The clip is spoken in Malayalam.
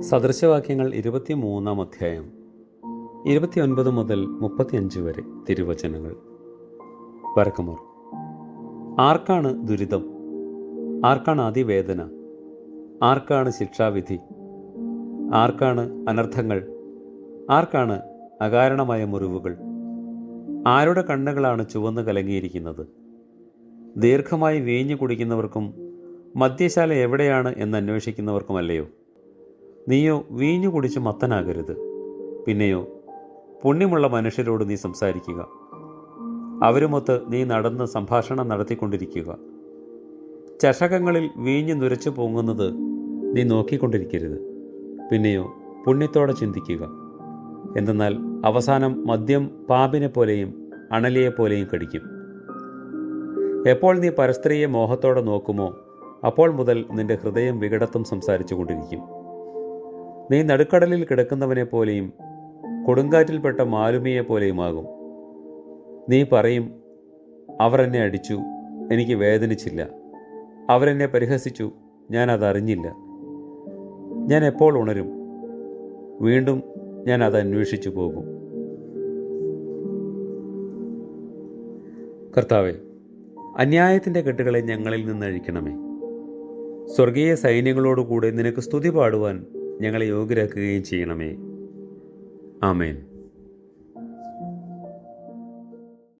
സദൃശവാക്യങ്ങൾ ഇരുപത്തിമൂന്നാം അധ്യായം ഇരുപത്തിയൊൻപത് മുതൽ മുപ്പത്തിയഞ്ച് വരെ തിരുവചനങ്ങൾ. വരക്കുമോർ ആർക്കാണ് ദുരിതം? ആർക്കാണ് അതിവേദന? ആർക്കാണ് ശിക്ഷാവിധി? ആർക്കാണ് അനർത്ഥങ്ങൾ? ആർക്കാണ് അകാരണമായ മുറിവുകൾ? ആരുടെ കണ്ണുകളാണ് ചുവന്ന് കലങ്ങിയിരിക്കുന്നത്? ദീർഘമായി വീഞ്ഞു കുടിക്കുന്നവർക്കും മദ്യശാല എവിടെയാണ് എന്ന് അന്വേഷിക്കുന്നവർക്കുമല്ലയോ? നീയോ വീഞ്ഞു കുടിച്ച് മത്തനാകരുത്. പിന്നെയോ പുണ്യമുള്ള മനുഷ്യരോട് നീ സംസാരിക്കുക. അവരുമൊത്ത് നീ നടന്ന് സംഭാഷണം നടത്തിക്കൊണ്ടിരിക്കുക. ചഷകങ്ങളിൽ വീഞ്ഞു നുരച്ചു പൊങ്ങുന്നത് നീ നോക്കിക്കൊണ്ടിരിക്കരുത്. പിന്നെയോ പുണ്യത്തോടെ ചിന്തിക്കുക. എന്തെന്നാൽ അവസാനം മദ്യം പാമ്പിനെ പോലെയും അണലിയെ പോലെയും കടിക്കും. എപ്പോൾ നീ പരസ്ത്രീയെ മോഹത്തോടെ നോക്കുമോ അപ്പോൾ മുതൽ നിന്റെ ഹൃദയം വികടത്വം സംസാരിച്ചു കൊണ്ടിരിക്കും നീ നടുക്കടലിൽ കിടക്കുന്നവനെ പോലെയും കൊടുങ്കാറ്റിൽപ്പെട്ട മാലുമിയെ പോലെയുമാകും. നീ പറയും അവർ എന്നെ അടിച്ചു എനിക്ക് വേദനിച്ചില്ല. അവരെന്നെ പരിഹസിച്ചു ഞാൻ അതറിഞ്ഞില്ല ഞാൻ എപ്പോൾ ഉണരും? വീണ്ടും ഞാൻ അത് അന്വേഷിച്ചു പോകും. കർത്താവെ അന്യായത്തിന്റെ കെട്ടുകളെ ഞങ്ങളിൽ നിന്ന് അഴിക്കണമേ. സ്വർഗീയ സൈന്യങ്ങളോടുകൂടെ നിനക്ക് സ്തുതി പാടുവാൻ ഞങ്ങളെ യോഗ്യരാക്കുകയും ചെയ്യണമേ. ആമേൻ.